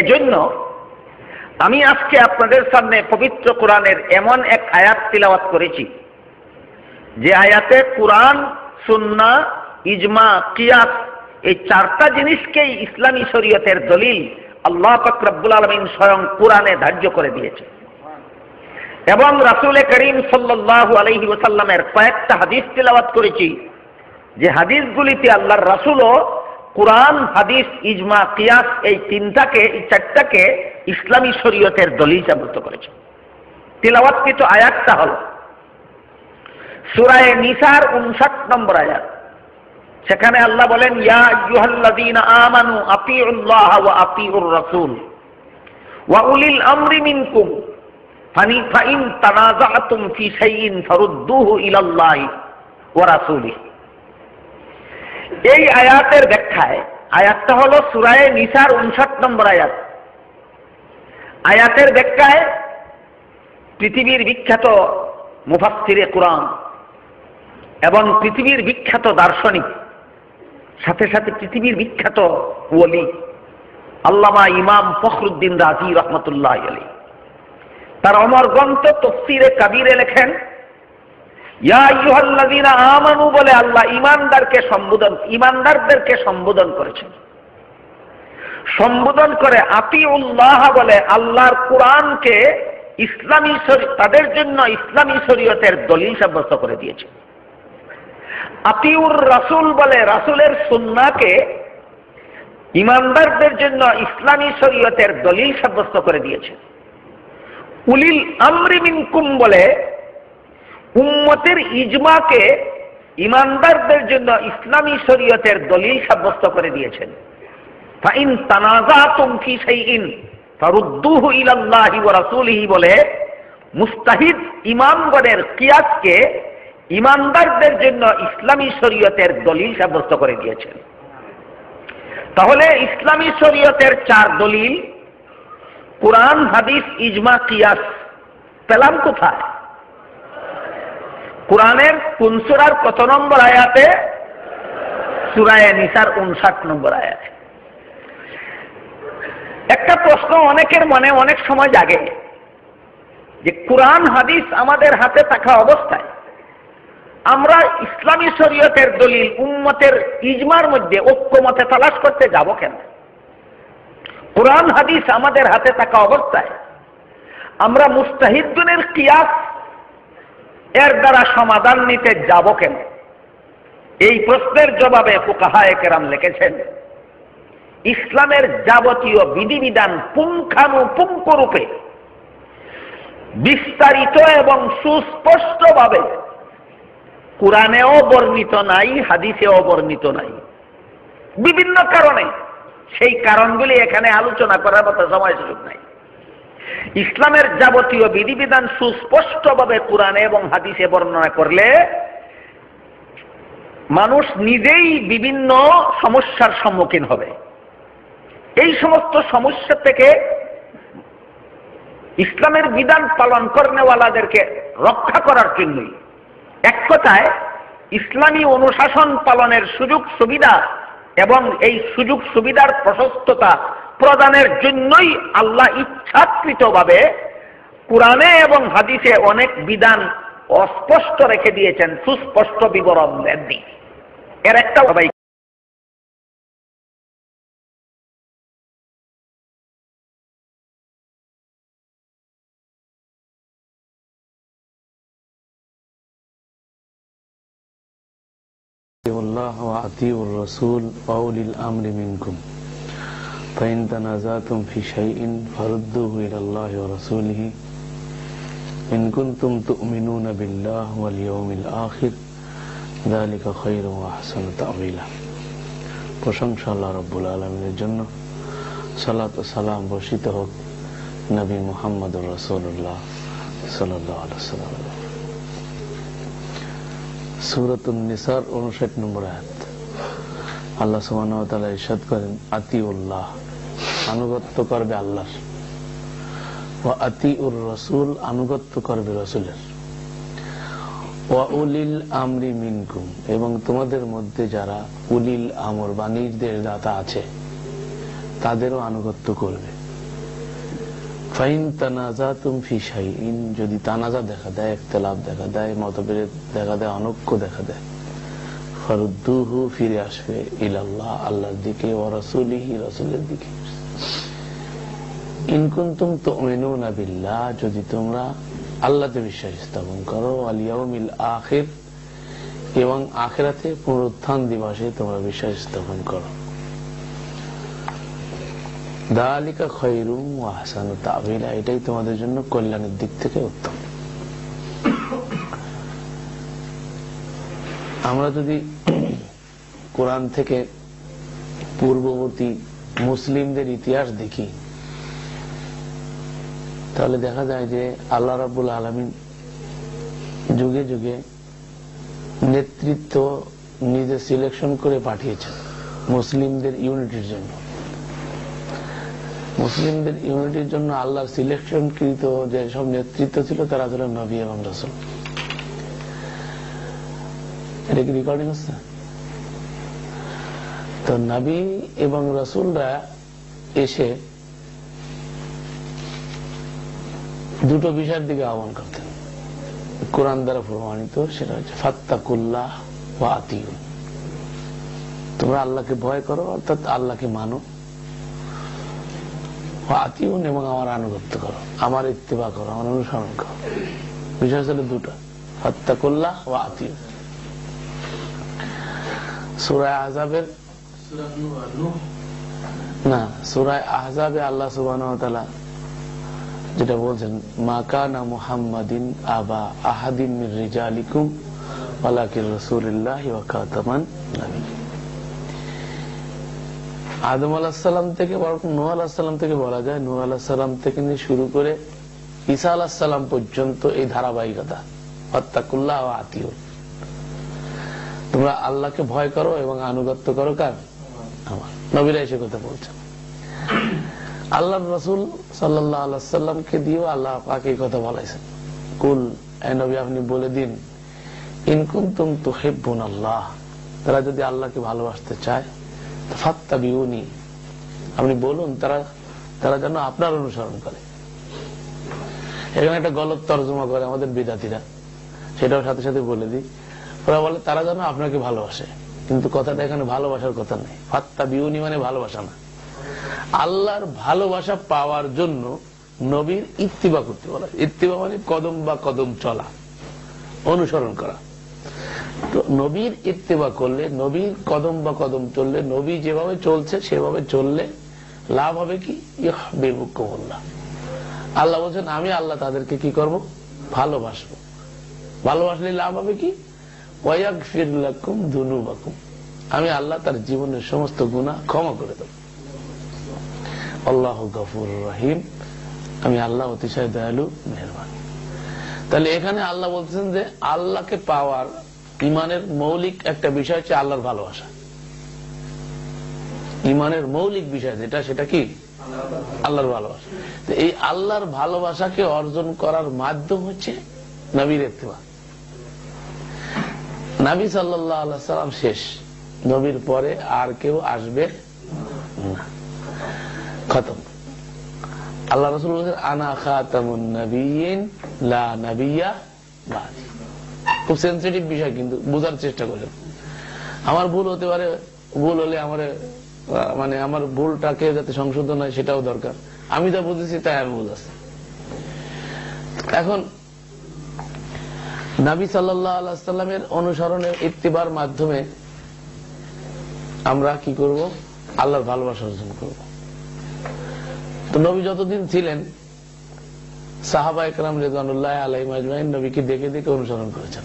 এজন্য আমি আজকে আপনাদের সামনে পবিত্র কোরআনের এমন এক আয়াত তিলাওয়াত করেছি। যে আয়াতে কোরআন, সুন্না, ইজমা, কিয়াস এই চারটা জিনিসকেই ইসলামী শরীয়তের দলিল আল্লাহ ফকরাবুল আলমিন স্বয়ং কোরআনে ধার্য করে দিয়েছে এবং রাসুল করিম সাল্লাহ আলহি ওসাল্লামের কয়েকটা হাদিস তিলাওয়াত করেছি। যে হাদিসগুলিতে আল্লাহর রাসুলও কোরআন, হাদিস, ইজমা, কিয়াস এই তিনটাকে, এই চারটাকে ইসলামী শরীয়তের দলিল সাব্যস্ত করেছে। তিলাওয়াতকৃত আয়াতটা হল, সুরায় নিসার উনষাট নম্বর আয়াত। সেখানে আল্লাহ বলেন, ইয়া আমানু আতিউল্লাহ ওয়া ফি ইলাল্লাহি ওয়া রাসূলিহি। এই আয়াতের ব্যাখ্যায়, আয়াতটা হলো সুরায় নিসার উনষাট নম্বর আয়াত। আয়াতের ব্যাখ্যায় পৃথিবীর বিখ্যাত মুফাসসিরে কোরআন এবং পৃথিবীর বিখ্যাত দার্শনিক, সাথে সাথে পৃথিবীর বিখ্যাত ওলি আল্লামা ইমাম ফখরুদ্দিন রাজি রহমতুল্লাহ আলী তার অমর গ্রন্থ তফসিরে কাবিরে লেখেন আমানু বলে আল্লাহ ইমানদারকে সম্বোধন ইমানদারদেরকে সম্বোধন করেছেন। সম্বোধন করে আতি উল্লাহ বলে আল্লাহর কোরআনকে ইসলামী তাদের জন্য ইসলামী শরীয়তের দলিল সাব্যস্ত করে দিয়েছে। আতিউর রাসুল বলে রাসুলের সুন্নাকে ইমানদারদের জন্য ইসলামী শরীয়তের দলিল সাব্যস্ত করে দিয়েছে। উলিল আমরি মিনকুম বলে উম্মতের ইজমাকে ইমানদারদের জন্য ইসলামী শরীয়তের দলিল সাব্যস্ত করে দিয়েছেন। ফাইন ফারুদ্দুহু ইলাল্লাহি ওয়া রাসূলিহি বলে মুস্তাহিদ ইমামগণের কিয়াসকে ইমানদারদের জন্য ইসলামী শরীয়তের দলিল সাব্যস্ত করে দিয়েছেন। তাহলে ইসলামী শরীয়তের চার দলিল, কোরআন, হাদিস, ইজমা, কিয়াস, পেলাম কোথায়? কোরআনের কোন কত নম্বর আয়াতে? সুরায় নিসার উনষাট নম্বর আয়াতে। একটা প্রশ্ন অনেকের মনে অনেক সময় জাগে যে কোরআন, হাদিস আমাদের হাতে থাকা অবস্থায় আমরা ইসলামী শরীয়তের দলিল, উম্মতের ইজমার মধ্যে ঐক্যমতে তালাশ করতে যাব কেন? কোরআন, হাদিস আমাদের হাতে থাকা অবস্থায় আমরা মুস্তাহিদ্দিনের কিয়াস এর দ্বারা সমাধান নিতে যাব কেন? এই প্রশ্নের জবাবে ফুকাহায় কেরাম লিখেছেন, ইসলামের যাবতীয় বিধিবিধান পুঙ্খানুপুঙ্খ রূপে বিস্তারিত এবং সুস্পষ্টভাবে কোরআনেও বর্ণিত নাই, হাদিসেও বর্ণিত নাই। বিভিন্ন কারণে সেই কারণগুলি এখানে আলোচনা করার মতো সময় সুযোগ নাই। ইসলামের যাবতীয় বিধিবিধান সুস্পষ্টভাবে কোরআনে এবং হাদিসে বর্ণনা করলে মানুষ নিজেই বিভিন্ন সমস্যার সম্মুখীন হবে। এই সমস্ত সমস্যা থেকে ইসলামের বিধান পালন করেনেওয়ালাদেরকে রক্ষা করার জন্যই। এক কথায়, ইসলামী অনুশাসন পালনের সুযোগ সুবিধা এবং এই সুযোগ সুবিধার প্রশস্ততা প্রদানের জন্যই আল্লাহ ইচ্ছাকৃতভাবে কোরআনে এবং হাদিসে অনেক বিধান অস্পষ্ট রেখে দিয়েছেন সুস্পষ্ট বিবরণ দেননি এর একটা সবাই الله وأطيعوا الرسول وأولي الأمر منكم فإن تنازعتم في شيء فردوه إلى الله ورسوله إن كنتم تؤمنون بالله واليوم الآخر ذلك خير وأحسن تأويلا প্রশংসা আল্লাহ রব্বুল আলমিনের জন্য সালাত সালাম বর্ষিত হোক নবী মোহাম্মদ রসুল্লাহ সাল্লাহ সাল্লাম সুরতুল নিসার উনষাট নম্বর আয়াত আল্লাহ সুবাহ ইরশাদ করেন আতি উল্লাহ আনুগত্য করবে আল্লাহর ও আতি উর রসুল, আনুগত্য করবে রসুলের। উলিল আমরি মিনকুম, এবং তোমাদের মধ্যে যারা উলিল আমর, বা নির্দেশ দাতা আছে, তাদেরও আনুগত্য করবে। ফাইন তানাজা তুম ফিসাই ইন যদি তানাজা দেখা দেয় একতলাপ দেখা দেয় মতভেদ দেখা দেয়, অনক্য দেখা দেয়, ফরুদ্দুহু ফিরে আসবে ইলাল্লাহ, আল্লাহর দিকে ও রসুলিহি, রসুলের দিকে। ইনকুন্তুম তো বিল্লাহ, যদি তোমরা আল্লাহতে বিশ্বাস স্থাপন করো আলিয়াউমিল আখির, এবং আখেরাতে পুনরুত্থান দিবসে তোমরা বিশ্বাস স্থাপন করো। দালিকা খৈরু আহসান তাবিলা, এটাই তোমাদের জন্য কল্যাণের দিক থেকে উত্তম। আমরা যদি কোরআন থেকে পূর্ববর্তী মুসলিমদের ইতিহাস দেখি তাহলে দেখা যায় যে আল্লাহ রাবুল আলমিন যুগে যুগে নেতৃত্ব নিজে সিলেকশন করে পাঠিয়েছেন মুসলিমদের ইউনিটির জন্য। মুসলিমদের ইউনিটির জন্য আল্লাহর সিলেকশনকৃত যে সব নেতৃত্ব ছিল তারা ছিল নবী এবং রসুল। এটা কি রেকর্ডিং হচ্ছে? তো নবী এবং রসুলরা এসে দুটো বিষয়ের দিকে আহ্বান করতেন কোরআন দ্বারা প্রমাণিত সেটা হচ্ছে ফাত্তাকুল্লাহ ও আতিউ। তোমরা আল্লাহকে ভয় করো অর্থাৎ আল্লাহকে মানো। আতিউন এবং আমার আনুগত্য করো আমার ইত্তেবা করো আমার অনুসরণ করো। বিষয় ছিল দুটো ফাত্তাকুল্লাহ ও আতিউ। সুরায় আজাবের না সুরায় আহজাবে আল্লাহ সুবাহ যেটা বলছেন মাকানা মুহাম্মাদিন আবা আহাদিন রিজালিকুম ওয়ালাকিন রাসূলুল্লাহ নবী আদম আলাহিসাল্লাম থেকে নূহ আলাহিসাল্লাম থেকে বলা যায়, নূহ আলাহিসাল্লাম থেকে নিয়ে শুরু করে ঈসা আলাহিসাল্লাম পর্যন্ত এই ধারাবাহিকতা হত্যাকুল্লাহ ও আতিউ। তোমরা আল্লাহকে ভয় করো এবং আনুগত্য করো কার? নবীরা এসে কথা বলছেন। আল্লাহ রসুল সাল্লামকে দিয়েও আল্লাহ পাকে কথা বলাইছেন। কুল নবী, আপনি বলে দিন ইনকুম তুম তো হেব্বুন আল্লাহ তারা যদি আল্লাহকে ভালোবাসতে চায় ফাত্তা বিউনি আপনি বলুন, তারা তারা যেন আপনার অনুসরণ করে। এখানে একটা গলত তর্জমা করে আমাদের বিদাতিরা সেটাও সাথে সাথে বলে দিই। ওরা বলে, তারা যেন আপনাকে ভালোবাসে কিন্তু কথাটা এখানে ভালোবাসার কথা নেই। ফাত্তা বিউনি মানে ভালোবাসা না। আল্লাহর ভালোবাসা পাওয়ার জন্য নবীর ইত্তিবা করতে বলা। ইত্তিবা মানে কদম বা কদম চলা, অনুসরণ করা। তো নবীর ইত্তেবা করলে, নবীর কদম বা কদম চললে, নবী যেভাবে চলছে সেভাবে চললে লাভ হবে কি? বেবুকুল্লাহ আল্লাহ বলছেন, আমি আল্লাহ তাদেরকে কি করব? ভালোবাসবো। ভালোবাসলে লাভ হবে কি? ওয়াক ফিরলাকুম আমি আল্লাহ তার জীবনের সমস্ত গুণা ক্ষমা করে দেব। আল্লাহ গফুর রহিম। আমি আল্লাহ অতিশয় দয়ালু, মেহরবান। তাহলে এখানে আল্লাহ বলছেন যে আল্লাহকে পাওয়ার ইমানের মৌলিক একটা বিষয় হচ্ছে আল্লাহর ভালোবাসা। ইমানের মৌলিক বিষয় যেটা, সেটা কি? আল্লাহর ভালোবাসা। এই আল্লাহর ভালোবাসাকে অর্জন করার মাধ্যম হচ্ছে নবীর ইত্তেবা। নাবি সাল্লাহ সাল্লাম শেষ। নবীর পরে আর কেউ আসবে না। খতম। আল্লাহ রসুল আনা খাতামুন খুব সেন্সিটিভ বিষয় কিন্তু, বোঝার চেষ্টা করেন আমার ভুল হতে পারে, ভুল হলে আমার মানে আমার ভুলটাকে যাতে সংশোধন হয়, সেটাও দরকার। আমি যা বুঝেছি, তাই আমি বুঝাচ্ছি। এখন, নাবি সাল্লাহ সাল্লামের অনুসরণের ইত্তিবার মাধ্যমে আমরা কি করব? আল্লাহর ভালোবাসা অর্জন করব। তো নবী যতদিন ছিলেন, সাহাবা একরাম রেজানুল্লাহ আলাই মাজমাইন নবীকে দেখে দেখে অনুসরণ করেছেন।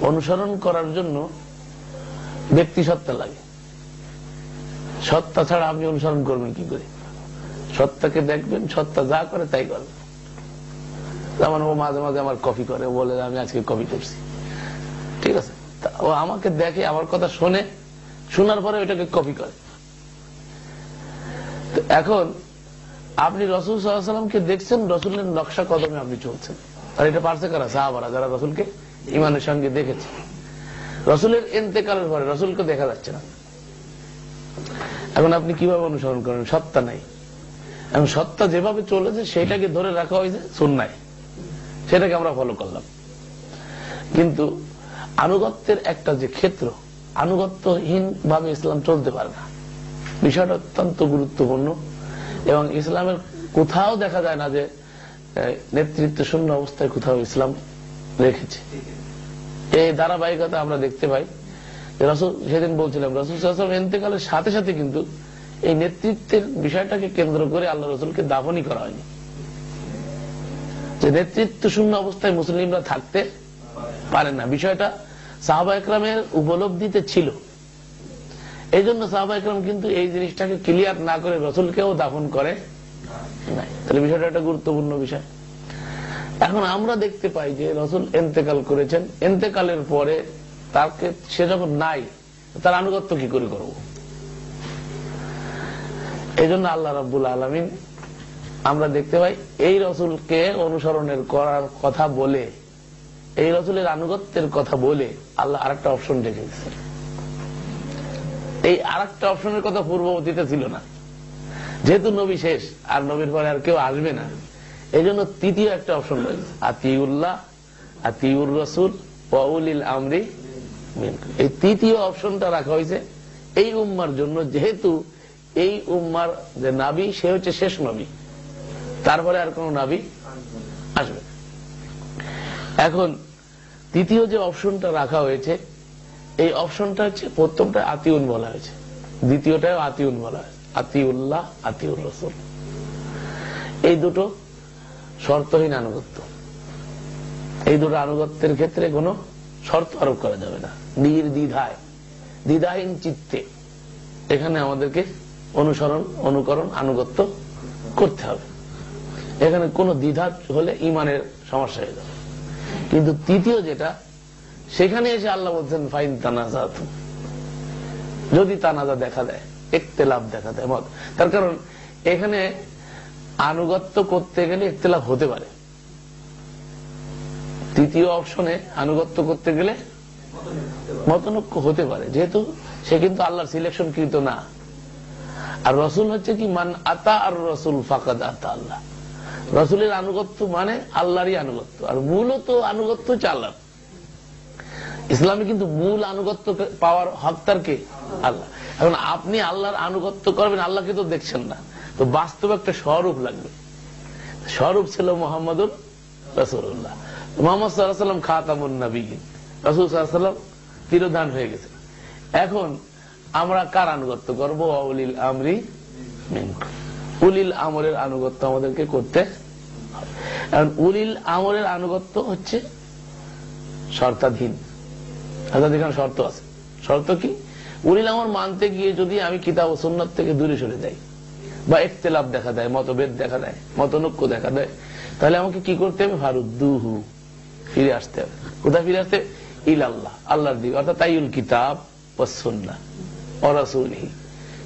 অনুসরণ করার জন্য ব্যক্তি সত্তা লাগে। সত্তা ছাড়া আপনি অনুসরণ করবেন কি করে? সত্তাকে দেখবেন, সত্তা যা করে তাই করবেন। যেমন ও মাঝে মাঝে আমার কপি করে বলে, আমি আজকে কপি করছি। ঠিক আছে? ও আমাকে দেখে, আমার কথা শোনে, শোনার পরে ওইটাকে কপি করে। এখন আপনি রসুল সাল্লামকে দেখছেন, রসুলের নকশা কদমে আপনি চলছেন। আর এটা পারছে কারা? সাহাবারা যারা রসুলকে ইমানের সঙ্গে দেখেছে। রসুলের এন্তেকালের পরে রসুলকে দেখা যাচ্ছে না। এখন আপনি কীভাবে অনুসরণ করেন? সত্তা নাই। এবং সত্তা যেভাবে চলেছে, সেটাকে ধরে রাখা হয়েছে সুন্নায়। সেটাকে আমরা ফলো করলাম। কিন্তু আনুগত্যের একটা যে ক্ষেত্র আনুগত্যহীন ভাবে ইসলাম চলতে পারে না। বিষয়টা অত্যন্ত গুরুত্বপূর্ণ। এবং ইসলামের কোথাও দেখা যায় না যে নেতৃত্ব শূন্য অবস্থায় কোথাও ইসলাম রেখেছে। এই ধারাবাহিকতা আমরা দেখতে পাই রসুল, সেদিন বলছিলাম, রসুল এতেকালের সাথে সাথে কিন্তু এই নেতৃত্বের বিষয়টাকে কেন্দ্র করে আল্লাহ রসুলকে দাফনই করা হয়নি। যে নেতৃত্ব শূন্য অবস্থায় মুসলিমরা থাকতে পারে না। বিষয়টা সাহাবা একরামের উপলব্ধিতে ছিল। এই জন্য সাহাবা কিন্তু এই জিনিসটাকে ক্লিয়ার না করে রসুলকেও দাফন করে নাই। তাহলে বিষয়টা একটা গুরুত্বপূর্ণ বিষয়। এখন আমরা দেখতে পাই যে রসুল এন্তেকাল করেছেন। এন্তেকালের পরে তাকে সে যখন নাই, তার আনুগত্য কি করে করব? এই জন্য আল্লাহ রাব্বুল আলমিন আমরা দেখতে পাই এই রসুলকে অনুসরণের করার কথা বলে, এই রসুলের আনুগত্যের কথা বলে আল্লাহ আরেকটা অপশন রেখে দিয়েছেন। এই আরেকটা অপশনের কথা পূর্ববর্তীতে ছিল না। যেহেতু নবী শেষ, আর নবীর পরে আর কেউ আসবে না এই জন্য তৃতীয় একটা অপশন রয়েছে। আতিউল্লাহ, আতিউর রসুল ওয়াউলিল আমরি এই তৃতীয় অপশনটা রাখা হয়েছে এই উম্মার জন্য, যেহেতু এই উম্মার যে নাবি, সে হচ্ছে শেষ নবী। তারপরে আর কোন নাবি আসবে এখন, তৃতীয় যে অপশনটা রাখা হয়েছে এই অপশনটা হচ্ছে প্রথমটা আতিউন বলা হয়েছে। দ্বিতীয়টাও আতিউন বলা হয়েছে। আতিউল্লাহ, আতিউর রসুল। এই দুটো শর্তহীন আনুগত্য। এই দুটো আনুগত্যের ক্ষেত্রে কোনো শর্ত আরোপ করা যাবে না। নির্দ্বিধায়। দ্বিধাহীন চিত্তে। এখানে আমাদেরকে অনুসরণ, অনুকরণ, আনুগত্য করতে হবে। এখানে কোনো দ্বিধা হলে ইমানের সমস্যা হয়ে যাবে। কিন্তু তৃতীয় যেটা সেখানে এসে আল্লাহ বলছেন, ফাইন তানাজা যদি তানাজা দেখা দেয় একতেলাভ দেখা দেয়, মত। তার কারণ, এখানে আনুগত্য করতে গেলে একতেলাভ হতে পারে। তৃতীয় অপশনে আনুগত্য করতে গেলে মতনৈক্য হতে পারে। যেহেতু সে কিন্তু আল্লাহর সিলেকশন কৃত না। আর রসুল হচ্ছে কি, মান আতা আর রসুল ফাকাদ আতা আল্লাহ। রসুলের আনুগত্য মানে আল্লাহরই আনুগত্য। আর মূলত আনুগত্য হচ্ছে আল্লাহ ইসলামে কিন্তু মূল আনুগত্য পাওয়ার হকদার কে আল্লাহ। এখন আপনি আল্লাহর আনুগত্য করবেন, আল্লাহকে তো দেখছেন না। তো বাস্তব একটা স্বরূপ লাগবে। স্বরূপ ছিল মোহাম্মদুল রসুল্লাহ মোহাম্মদ সাল্লাম খাতামুন নবী রসুল সাল্লাম তিরোধান হয়ে গেছে এখন আমরা কার আনুগত্য করব? উলিল আমরি উলিল আমরের আনুগত্য আমাদেরকে করতে। উলিল আমরের আনুগত্য হচ্ছে শর্তাধীন। অর্থাৎ এখানে শর্ত আছে। শর্ত কি? উলিল আমর মানতে গিয়ে যদি আমি কিতাব ও সুন্নত থেকে দূরে সরে যাই, বা একতেলাভ দেখা দেয়, মতভেদ দেখা দেয়, মতনৈক্য দেখা দেয়, তাহলে আমাকে কি করতে হবে? ফারুদ্দুহু, ফিরে আসতে হবে। কোথায় ফিরে আসতে? ইল আল্লাহ আল্লাহর দিকে। অর্থাৎ তাইউল কিতাব ও সুন্না অরাসুলহি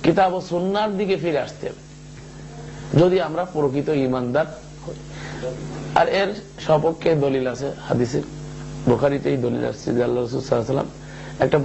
কিতাব ও সুন্নার দিকে ফিরে আসতে হবে। যদি আমরা প্রকৃত ইমানদার হই। আর এর সপক্ষে দলিল আছে হাদিসের। বোখারিতেই দলিল আসছে যে আল্লাহ রসুল সাল্লাম একটা